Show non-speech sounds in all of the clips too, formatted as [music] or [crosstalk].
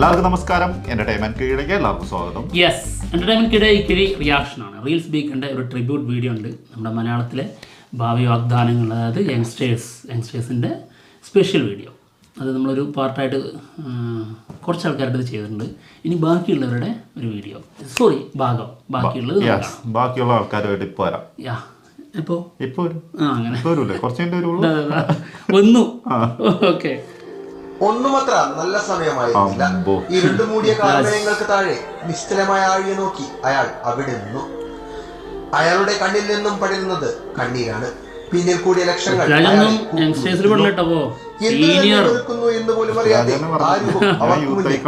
എല്ലാവർക്കും നമസ്കാരം. എന്റർടൈൻമെന്റ് കീഴിലേക്ക് എല്ലാവർക്കും സ്വാഗതം. യെസ് എന്റർടൈൻമെന്റ് എന്റർടൈൻമെന്റ് റിയാക്ഷൻ ആണ്. റീൽസ് ബീക്കിന്റെ ഒരു ട്രിബ്യൂട്ട് വീഡിയോ ഉണ്ട്. നമ്മുടെ മലയാളത്തിലെ ഭാവി വാഗ്ദാനങ്ങൾ അതായത് യങ്സ്റ്റേഴ്സ് യങ്സ്റ്റേഴ്സിന്റെ സ്പെഷ്യൽ വീഡിയോ അത് നമ്മളൊരു പാർട്ടായിട്ട് കുറച്ച് ആൾക്കാരുടെ ചെയ്തിട്ടുണ്ട്. ഇനി ബാക്കിയുള്ളവരുടെ ഒരു വീഡിയോ സോറി ഭാഗം. ബാക്കിയുള്ളത് ബാക്കിയുള്ള ആൾക്കാരുമായിട്ട് ഇപ്പൊ വരാം. യാ ഇപ്പോൾ ഇപ്പൊ ആ അങ്ങനെ. വന്നു [laughs] ഓക്കെ ഒന്നുമത്ര നല്ല സമയമായിരുന്നില്ല. ഇരുണ്ടു മൂടിയ കാരണങ്ങൾക്ക് താഴെ നിശ്ചലമായ ആഴിയെ നോക്കി അയാൾ അവിടെ നിന്നു. അയാളുടെ കണ്ണിൽ നിന്നും പടരുന്നത് കണ്ണീരാണ്. പിന്നിൽ കൂടിയ ലക്ഷങ്ങൾ നിൽക്കുന്നു എന്ന് പോലും അറിയാതെ രാജാനെ പറഞ്ഞു. അവർക്ക് മുന്നിൽ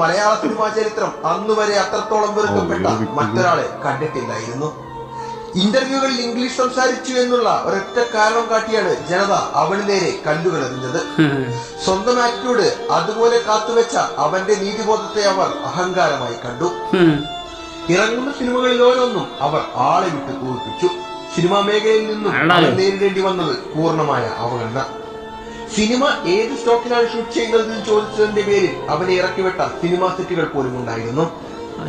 മലയാള സിനിമാ ചരിത്രം അന്നുവരെ അത്രത്തോളം വെറുക്കപ്പെട്ട മറ്റൊരാളെ കണ്ടിട്ടില്ലായിരുന്നു. ഇന്റർവ്യൂകളിൽ ഇംഗ്ലീഷ് സംസാരിച്ചു എന്നുള്ള ഒരൊറ്റ കാരണം കാട്ടിയാണ് ജനത അവന് നേരെ കല്ലുകളറിഞ്ഞത് സ്വന്തം ആറ്റിറ്റ്യൂഡ് അതുപോലെ കാത്തുവെച്ച അവന്റെ നീതിബോധത്തെ അവർ അഹങ്കാരമായി കണ്ടു. ഇറങ്ങുന്ന സിനിമകളിൽ ഓരോന്നും അവർ ആളെ വിട്ട് കൂർപ്പിച്ചു സിനിമാ മേഖലയിൽ നിന്നും നേരിടേണ്ടി വന്നത് പൂർണമായ അവഗണന. സിനിമ ഏത് സ്റ്റോക്കിലാണ് ഷൂട്ട് ചെയ്യുന്നതെന്ന് ചോദിച്ചതിന്റെ പേരിൽ അവനെ ഇറക്കിവിട്ട സിനിമാ സെറ്റുകൾ പോലും ഉണ്ടായിരുന്നു.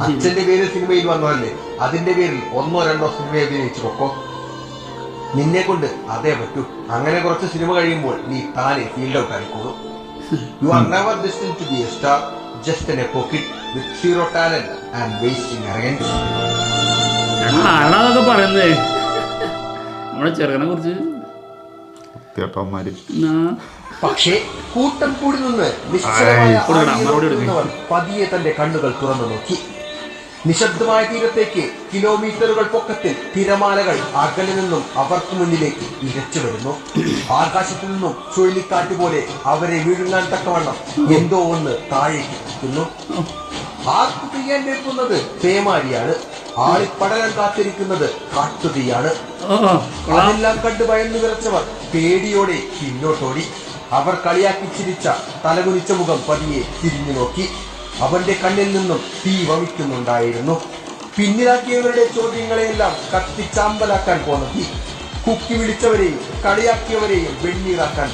അച്ഛന്റെ പേര് സിനിമയിൽ വന്നതല്ലേ? അതിന്റെ പേരിൽ ഒന്നോ രണ്ടോ സിനിമ അഭിനയിച്ചു പൊക്കോ? നിന്നെ കൊണ്ട് അതേ പറ്റൂ. അങ്ങനെ കുറച്ച് സിനിമ കഴിയുമ്പോൾ നീ താനെ field out ആയിക്കോളൂ you are never destined to be a star just an a pocket with zero talent and wasting arrogance ആളാതൊക്കെ പറയുന്നത് നമ്മുടെ ചെറുക്കനെ കുറിച്ച്. പക്ഷേ കൂട്ടം കൂടി നിന്ന് നിശ്ചലമായ പതിയെ തന്റെ കണ്ണുകൾ തുറന്നു നോക്കി. നിശബ്ദമായ തീരത്തേക്ക് കിലോമീറ്ററുകൾ പൊക്കത്തിൽ തിരമാലകൾ അകലെ നിന്നും അവർക്ക് മുന്നിലേക്ക് ഇരച്ചു വരുന്നു. ആകാശത്തു നിന്നും ചുഴലിക്കാറ്റ് പോലെ അവരെ വീഴുങ്ങാൻ തക്കവണ്ണം എന്തോ ഒന്ന് താഴേക്ക് എത്തുന്നു ആർക്കു തീയാൻ നിൽക്കുന്നത് പേമാരിയാണ്. ആളിപ്പടരാൻ കാത്തിരിക്കുന്നത് കാട്ടുതീയാണ്. അതെല്ലാം കണ്ട് ഭയന്നു വിറച്ചവർ പേടിയോടെ പിന്നോട്ടോടി. അവർ കളിയാക്കി ചിരിച്ച തലകുനിച്ച മുഖം പതിയെ തിരിഞ്ഞു നോക്കി അവന്റെ കണ്ണിൽ നിന്നും തീ വമിക്കുന്നുണ്ടായിരുന്നു. പിന്നിലാക്കിയവരുടെ ചോദ്യങ്ങളെയെല്ലാം കത്തിച്ചാമ്പലാക്കാൻ പോന്നതി കുക്കി വിളിച്ചവരെയും കളിയാക്കിയവരെയും വെണ്ണീറാക്കാൻ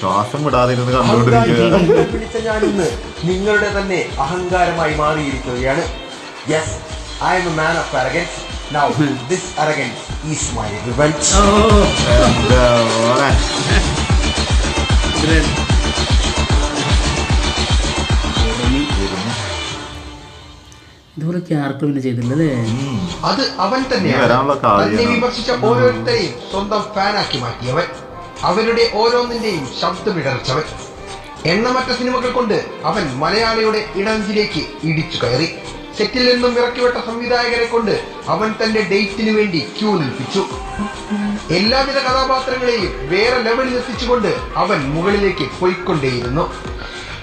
ശ്വാസം കണ്ടുകൊണ്ടിരിക്കുക അഹങ്കാരികളെ വിളിച്ച ഞാനിന്ന് നിങ്ങളുടെ തന്നെ അഹങ്കാരമായി മാറിയിരിക്കുകയാണ്. Yes I am a man of arrogance now this arrogance is my revenge character പിന്നെ ചെയ്തില്ലല്ലേ? അത് അവൻ തന്നെയാണ്. വിമർശിച്ച ഓരോരുത്തരെയും സ്വന്തം ഫാനാക്കി മാറ്റിയവൻ. അവരുടെ ഓരോന്നിന്റെയും ശബ്ദമിടർച്ചവൻ എണ്ണമറ്റ സിനിമകൾ കൊണ്ട് അവൻ മലയാളിയുടെ ഇടഞ്ചിലേക്ക് ഇടിച്ചു കയറി. സെറ്റിൽ നിന്നും ഇറക്കിവിട്ട സംവിധായകരെ കൊണ്ട് അവൻ തന്റെ ഡേറ്റിന് വേണ്ടി ക്യൂ നിൽപ്പിച്ചു. എല്ലാവിധ കഥാപാത്രങ്ങളെയും വേറെ ലെവലിൽ എത്തിച്ചുകൊണ്ട് അവൻ മുകളിലേക്ക് പോയിക്കൊണ്ടേയിരുന്നു.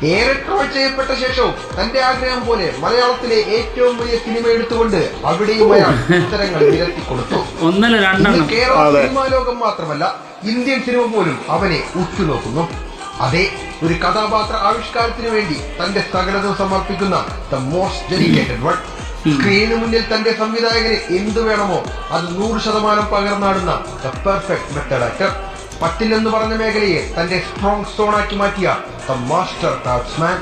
ഏറെ ട്രോൾ ചെയ്യപ്പെട്ട ശേഷവും തന്റെ ആഗ്രഹം പോലെ മലയാളത്തിലെ ഏറ്റവും വലിയ സിനിമ എടുത്തുകൊണ്ട് അവിടെയും അയാൾ ഉത്തരങ്ങൾ നിരത്തി കൊടുത്തു. [laughs] കേരള സിനിമാ ലോകം മാത്രമല്ല ഇന്ത്യൻ സിനിമ പോലും അവനെ ഉറ്റുനോക്കുന്നു. അതെ ഒരു കഥാപാത്ര ആവിഷ്കാരത്തിന് വേണ്ടി തന്റെ സകലതും സമർപ്പിക്കുന്ന ദ മോസ്റ്റ് ഡെഡിക്കേറ്റഡ് വൺ സ്ക്രീനു മുന്നിൽ തന്റെ സംവിധായകന് എന്തു വേണമോ അത് നൂറ് ശതമാനം പകർന്നാടുന്ന ദ പെർഫെക്റ്റ് മെത്തഡ് ആക്ടർ പറ്റില്ലെന്ന് പറഞ്ഞ മേഖലയെ തന്റെ സ്ട്രോങ് സ്റ്റോൺ ആക്കി മാറ്റിയ the master batsman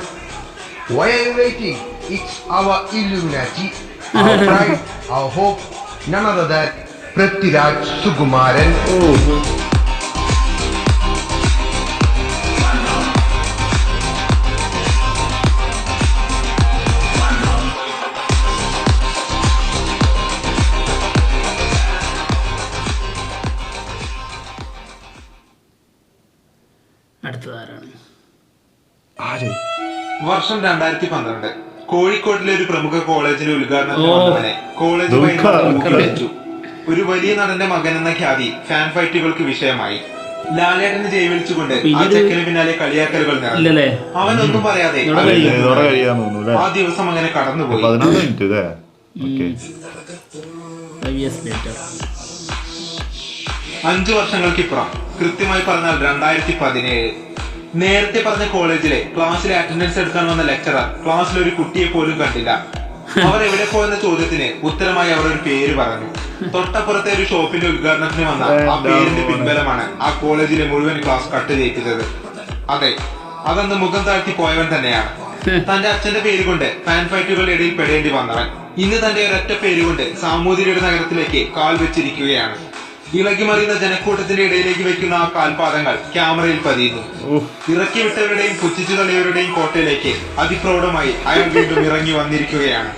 why are you waiting it's our Illuminati our hope none other that Prithviraj Sukumaran oh വർഷം രണ്ടായിരത്തി പന്ത്രണ്ട്. കോഴിക്കോട്ടിലെ ഒരു പ്രമുഖ കോളേജിന്റെ ഉദ്ഘാടനത്തിന്. വന്നവനെ കോളേജ്. ഒരു വലിയ നടന്റെ മകൻ എന്ന ഖ്യാതി ഫാൻ ഫൈറ്റുകൾക്ക് വിഷയമായി. ലാലേട്ടനെ ജയിവിളിച്ചുകൊണ്ട് ആ ചെക്കന് പിന്നാലെ കളിയാക്കലുകൾ നിറഞ്ഞു. അവനൊന്നും പറയാതെ ആ ദിവസം അങ്ങനെ കടന്നുപോയി. അഞ്ചു വർഷങ്ങൾക്കിപ്പുറം കൃത്യമായി പറഞ്ഞാൽ രണ്ടായിരത്തി പതിനേഴ് നേരത്തെ പറഞ്ഞ കോളേജിലെ ക്ലാസ്സിലെ അറ്റൻഡൻസ് എടുക്കാൻ വന്ന ലെക്ചറർ ക്ലാസ്സിൽ ഒരു കുട്ടിയെ പോലും കണ്ടില്ല. അവർ എവിടെ പോയെന്ന ചോദ്യത്തിന് ഉത്തരമായി അവർ ഒരു പേര് പറഞ്ഞു. തൊട്ടപ്പുറത്തെ ഒരു ഷോപ്പിന്റെ ഉദ്ഘാടനത്തിന് വന്ന ആ പേരിന്റെ പിൻബലമാണ് ആ കോളേജിലെ മുഴുവൻ ക്ലാസ് കട്ട് ചെയ്യിച്ചത് അതെ അതന്ന് മുഖം താഴ്ത്തി പോയവൻ തന്നെയാണ്. തന്റെ അച്ഛന്റെ പേര് കൊണ്ട് ഫാൻ ഫൈറ്റുകളുടെ ഇടയിൽ പെടേണ്ടി വന്നവൻ. ഇന്ന് തന്റെ ഒരൊറ്റ പേര് കൊണ്ട് സാമൂതിരിയുടെ നഗരത്തിലേക്ക് കാൽ വെച്ചിരിക്കുകയാണ്. ഇളകി മറിയുന്ന ജനക്കൂട്ടത്തിന്റെ ഇടയിലേക്ക് വെക്കുന്ന ആ കാൽപാദങ്ങൾ ക്യാമറയിൽ പതിയുന്നു. ഇറക്കി വിട്ടവരുടെയും പുച്ഛിച്ചു തള്ളിയവരുടെയും കോട്ടയിലേക്ക് അതിപ്രൗഢമായി അയാൾ വീണ്ടും ഇറങ്ങി വന്നിരിക്കുകയാണ്.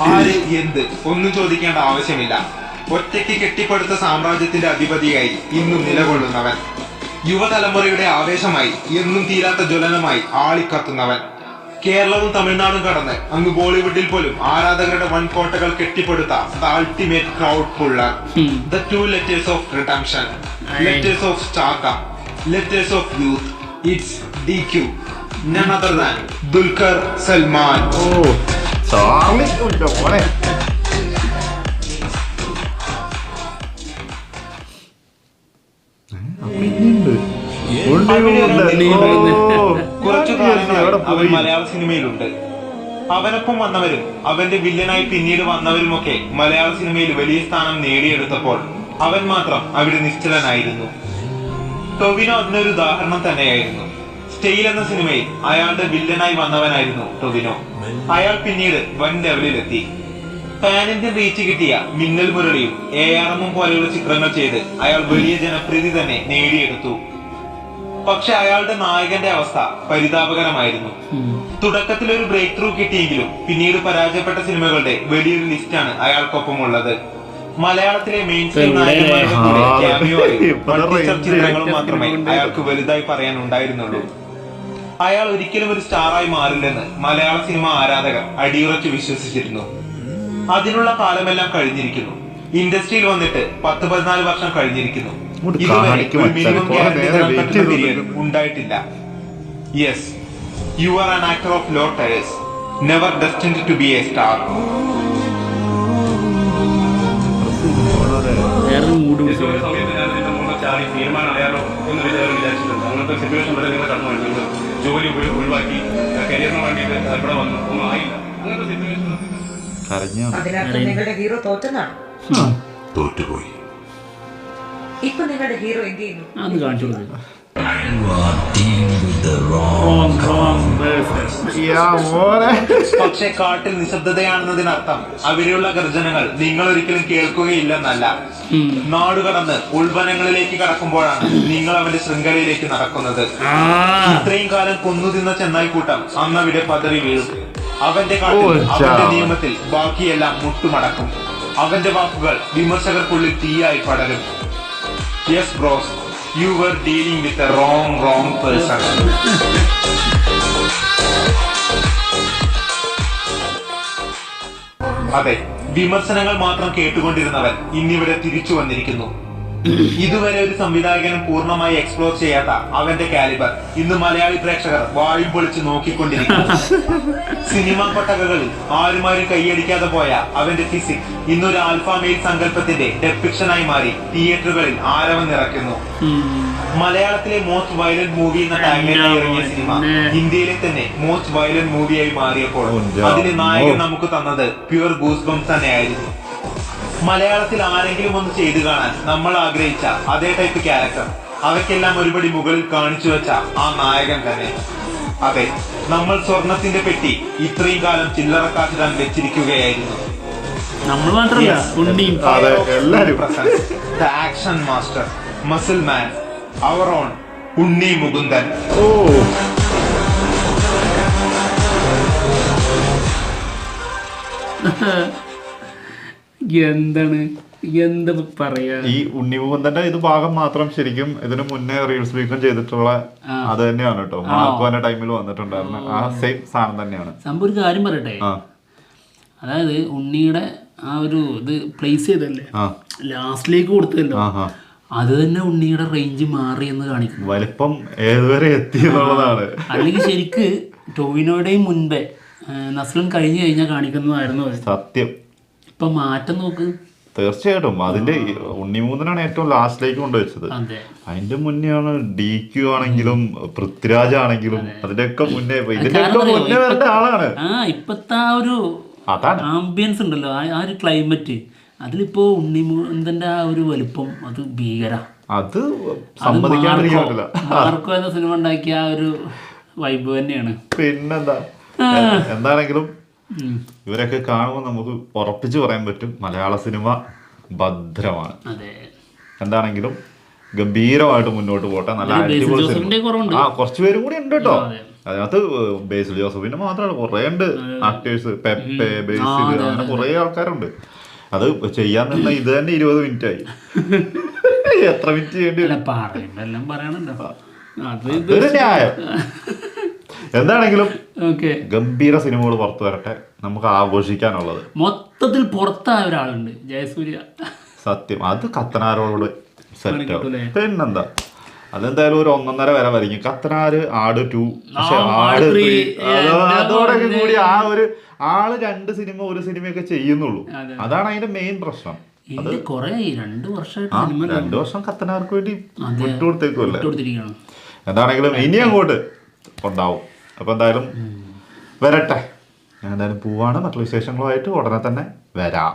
ആര് എന്ത് ഒന്നും ചോദിക്കേണ്ട ആവശ്യമില്ല. ഒറ്റയ്ക്ക് കെട്ടിപ്പടുത്ത സാമ്രാജ്യത്തിന്റെ അധിപതിയായി ഇന്നും നിലകൊള്ളുന്നവൻ. യുവതലമുറയുടെ ആവേശമായി എന്നും തീരാത്ത ജ്വലനമായി ആളിക്കത്തുന്നവൻ. കേരളവും തമിഴ്നാടും കടന്ന് അങ്ങ് ബോളിവുഡിൽ പോലും ആരാധകരുടെ വൻകോട്ടകൾ കെട്ടിപ്പടുത്ത the ultimate crowd puller the two letters of redemption letters of സ്റ്റാക്ക letters of youth it's D Q none other than Dulquer Salmaan oh. Charlie ഉണ്ടോ മോനെ. ഉണ്ട്, ഉണ്ട്. കുറച്ചു എവിടെ കാലങ്ങളായി അവൻ പോയി? മലയാള സിനിമയിലുണ്ട്. അവനൊപ്പം വന്നവരും അവന്റെ വില്ലനായി പിന്നീട് വന്നവരുമൊക്കെ മലയാള സിനിമയിൽ വലിയ സ്ഥാനം നേടിയെടുത്തപ്പോൾ അവൻ മാത്രം അവിടെ നിശ്ചലനായിരുന്നു. ടൊവിനോ അതിനൊരു ഉദാഹരണം തന്നെയായിരുന്നു. സ്റ്റെയിൽ എന്ന സിനിമയിൽ അയാളുടെ വില്ലനായി വന്നവനായിരുന്നു ടൊവിനോ. അയാൾ പിന്നീട് വൻ ലെവലിലെത്തി. പാനിന്റെ റീച്ച് കിട്ടിയ മിന്നൽ മുരളിയും എ ആർ എമ്മും പോലെയുള്ള ചിത്രങ്ങൾ ചെയ്ത് അയാൾ വലിയ ജനപ്രീതി തന്നെ നേടിയെടുത്തു. പക്ഷെ അയാളുടെ നായകന്റെ അവസ്ഥ പരിതാപകരമായിരുന്നു. തുടക്കത്തിൽ ഒരു ബ്രേക്ക് ത്രൂ കിട്ടിയെങ്കിലും പിന്നീട് പരാജയപ്പെട്ട സിനിമകളുടെ വലിയൊരു ലിസ്റ്റാണ് അയാൾക്കൊപ്പം ഉള്ളത് മലയാളത്തിലെ മെയിൻ സ്ട്രീം ചിത്രങ്ങളും മാത്രമേ അയാൾക്ക് വലുതായി പറയാൻ ഉണ്ടായിരുന്നുള്ളൂ അയാൾ ഒരിക്കലും ഒരു സ്റ്റാറായി മാറില്ലെന്ന് മലയാള സിനിമ ആരാധകർ അടിയുറച്ച് വിശ്വസിച്ചിരുന്നു. അതിനുള്ള കാലമെല്ലാം കഴിഞ്ഞിരിക്കുന്നു. ഇൻഡസ്ട്രിയിൽ വന്നിട്ട് പത്ത് പതിനാല് വർഷം കഴിഞ്ഞിരിക്കുന്നു. ഉണ്ടായിട്ടില്ല. Yes you are an actor of low tiers never destined to be a star തീരുമാനം അറിയാലോ എന്ന് വിചാരിച്ചിട്ടുണ്ട്. അങ്ങനത്തെ സിറ്റുവേഷൻ വരെ നിങ്ങൾ കടന്നു വരുന്നുണ്ട് ജോലി ഒഴി- ഒഴിവാക്കി. കരിയറിന് വേണ്ടിയിട്ട് ഇവിടെ വന്നു. ഒന്നും ആയില്ല. അങ്ങനത്തെ സിറ്റുവേഷൻ നിങ്ങളുടെ ഹീറോ തോറ്റെന്നാണ് തോറ്റുപോയി. ഇപ്പൊ നിങ്ങളുടെ ഹീറോ എന്ത് ചെയ്യുന്നു? അത് കാണിച്ചു പക്ഷെ കാട്ടിൽ നിശബ്ദതയാണെന്നതിനർത്ഥം അവിടെയുള്ള ഗർജനങ്ങൾ നിങ്ങൾ ഒരിക്കലും കേൾക്കുകയില്ലെന്നല്ല. നാട് കടന്ന് ഉൾവനങ്ങളിലേക്ക് കടക്കുമ്പോഴാണ് നിങ്ങൾ അവന്റെ ശൃംഖലയിലേക്ക് നടക്കുന്നത്. ഇത്രയും കാലം കൊന്നു തിന്ന ചെന്നായിക്കൂട്ടം അന്ന് അവിടെ പതറി വീഴും. അവന്റെ കാട്ടിൽ അവന്റെ നിയമത്തിൽ ബാക്കിയെല്ലാം മുട്ടുമടക്കും. അവന്റെ വാക്കുകൾ വിമർശകർക്കുള്ളിൽ തീയായി പടരും. Yes bros you were dealing with a wrong wrong person അതെ വിമർശനങ്ങൾ മാത്രം കേട്ടുകൊണ്ടിരുന്നവൻ ഇന്നിവിടെ തിരിച്ചു വന്നിരിക്കുന്നു. ഇതുവരെ ഒരു സംവിധായകനും പൂർണമായി എക്സ്പ്ലോർ ചെയ്യാത്ത അവന്റെ കാലിബർ ഇന്ന് മലയാളി പ്രേക്ഷകർ വായും പൊളിച്ച് നോക്കിക്കൊണ്ടിരിക്കുന്നു. സിനിമാ കൊട്ടകകളിൽ ആരുമാരും കൈയടിക്കാതെ പോയ അവന്റെ ഫിസിക് ഇന്നൊരു ആൽഫാമെയിൽ സങ്കല്പത്തിന്റെ ഡെപ്പിക്ഷനായി മാറി. തിയേറ്ററുകളിൽ ആരവം നിറയ്ക്കുന്നു. മലയാളത്തിലെ മോസ്റ്റ് വയലന്റ് മൂവി എന്ന ടാഗ്ലൈനായി ഇറങ്ങിയ സിനിമ ഇന്ത്യയിലെ തന്നെ മോസ്റ്റ് വയലന്റ് മൂവിയായി മാറിയപ്പോൾ അതിന് നായകൻ നമുക്ക് തന്നത് പ്യുവർ ഗൂസ് ബംസ് തന്നെയായിരുന്നു. മലയാളത്തിൽ ആരെങ്കിലും ഒന്ന് ചെയ്തു കാണാൻ നമ്മൾ ആഗ്രഹിച്ച അതേ ടൈപ്പ് ക്യാരക്ടർ അവയ്ക്കെല്ലാം ഒരുപടി മുകളിൽ കാണിച്ചു വെച്ച ആ നായകൻ തന്നെ. അതെ നമ്മൾ സ്വർണത്തിന്റെ പെട്ടി ഇത്രയും കാലം ചില്ലറക്കാശിടാൻ വെച്ചിരിക്കുകയായിരുന്നു. നമ്മൾ മാത്രമല്ല ഉണ്ണിയും. Action master muscle man our own Unni Mukundan. Oh. [laughs] എന്താണ്? എന്താ പറയാ? ഈ ഉണ്ണിമുകുന്ദന്റെ ഇത് ഭാഗം മാത്രം ശരിക്കും ഇതിനു മുന്നേ റീൽസ് വീക്കം ചെയ്തിട്ടുള്ള അത് തന്നെയാണ് കേട്ടോ. മാർക്കോന്റെ ടൈമിൽ വന്നിട്ടുണ്ടായിരുന്നു. ആ സെയിം സാധനം തന്നെയാണ്. സംഭവം ഒരു കാര്യം പറയട്ടെ? അതായത് ഉണ്ണിയുടെ ആ ഒരു ഇത് പ്ലേസ് ചെയ്തല്ലേ? ലാസ്റ്റിലേക്ക് കൊടുത്തല്ലോ. അത് തന്നെ ഉണ്ണിയുടെ റേഞ്ച് മാറി എന്ന് കാണിക്കുന്നു. വലിപ്പം ഏതുവരെ എത്തി എന്നുള്ളതാണ്. അല്ലെങ്കിൽ ശരിക്ക് ടോവിനോയുടെയും മുൻപേ നസ്ലും നസ്ലൻ കഴിഞ്ഞു കഴിഞ്ഞാൽ കാണിക്കുന്നതായിരുന്നു സത്യം. ഇപ്പൊ മാറ്റം നോക്ക്. തീർച്ചയായിട്ടും. അതിന്റെ ഉണ്ണിമൂന്നനാണ് ഏറ്റവും ലാസ്റ്റിലേക്ക് കൊണ്ടുവച്ചത്. അതെ. അതിന്റെ മുന്നെയാണ് ഡി ക്യു ആണെങ്കിലും പൃഥ്വിരാജ് ആണെങ്കിലും അതിന്റെയൊക്കെ മുന്നേ ഇതിന്റെയൊക്കെ മുന്നേ വരേണ്ട ആളാണ്. ആ ഇപ്പത്തെ ആ ഒരു ആംബിയൻസ് ഉണ്ടല്ലോ. ആ ഒരു ക്ലൈമറ്റ് അതിലിപ്പോ ഉണ്ണിമൂന്നന്റെ ആ ഒരു വലുപ്പം അത് ഭീകര. അത് മാർക്കോ എന്ന സിനിമ ഉണ്ടാക്കിയ ആ ഒരു വൈബ് തന്നെയാണ്. പിന്നെന്താ? എന്താണെങ്കിലും. ഇവരൊക്കെ കാണുമ്പോൾ നമുക്ക് ഉറപ്പിച്ച് പറയാൻ പറ്റും മലയാള സിനിമ ഭദ്രമാണ്. എന്താണെങ്കിലും ഗംഭീരമായിട്ട് മുന്നോട്ട് പോട്ടെ. നല്ല അടിപൊളി. സിനിമ. ആ കുറച്ച് പേരും കൂടി ഉണ്ട് കേട്ടോ. അതെ. അതിനകത്ത് ബേസിൽ ജോസഫിന്റെ മാത്രമാണ്. കുറേ ഉണ്ട്. ആക്ടേഴ്സ് പെപ്പെ ബേസിൽ അങ്ങനെ കുറേ ആൾക്കാരുണ്ട്. അത് ചെയ്യാൻ നിന്ന ഇത് തന്നെ ഇരുപത് മിനിറ്റ് ആയി [laughs] എത്ര മിനിറ്റ് ചെയ്യേണ്ടി വരും? പറയുമ്പോ എല്ലാം പറയണല്ലോ. അത് ന്യായം. എന്താണെങ്കിലും ഓക്കെ. ഗംഭീര സിനിമകൾ പുറത്തു വരട്ടെ. നമുക്ക് ആഘോഷിക്കാനുള്ളത്. മൊത്തത്തിൽ പുറത്തായ ഒരാളുണ്ട് ജയസൂര്യ. സത്യം. അത് കത്തനാരോട് സെറ്റ് പിന്നെന്താ? അതെന്തായാലും ഒരു ഒന്നൊന്നര വരെ വരയ്ക്കും കത്തനാര് ആട് ടു പക്ഷെ ആട് ത്രീ അതോടൊക്കെ കൂടി ആ ഒരു ആൾ രണ്ട് സിനിമ ഒരു സിനിമയൊക്കെ ചെയ്യുന്നുള്ളൂ. അതാണ് അതിന്റെ മെയിൻ പ്രശ്നം. അത് കൊറേ രണ്ടു വർഷമായിട്ട് രണ്ടു വർഷം കത്തനാർക്ക് വേണ്ടി. വിട്ടുകൊടുത്തേക്കുമല്ലേ എന്താണെങ്കിലും ഇനി അങ്ങോട്ട് ഉണ്ടാവും. അപ്പൊ എന്തായാലും വരട്ടെ. ഞാൻ എന്തായാലും പോവാണ്. മറ്റുള്ള വിശേഷങ്ങളുമായിട്ട് ഉടനെ തന്നെ വരാം.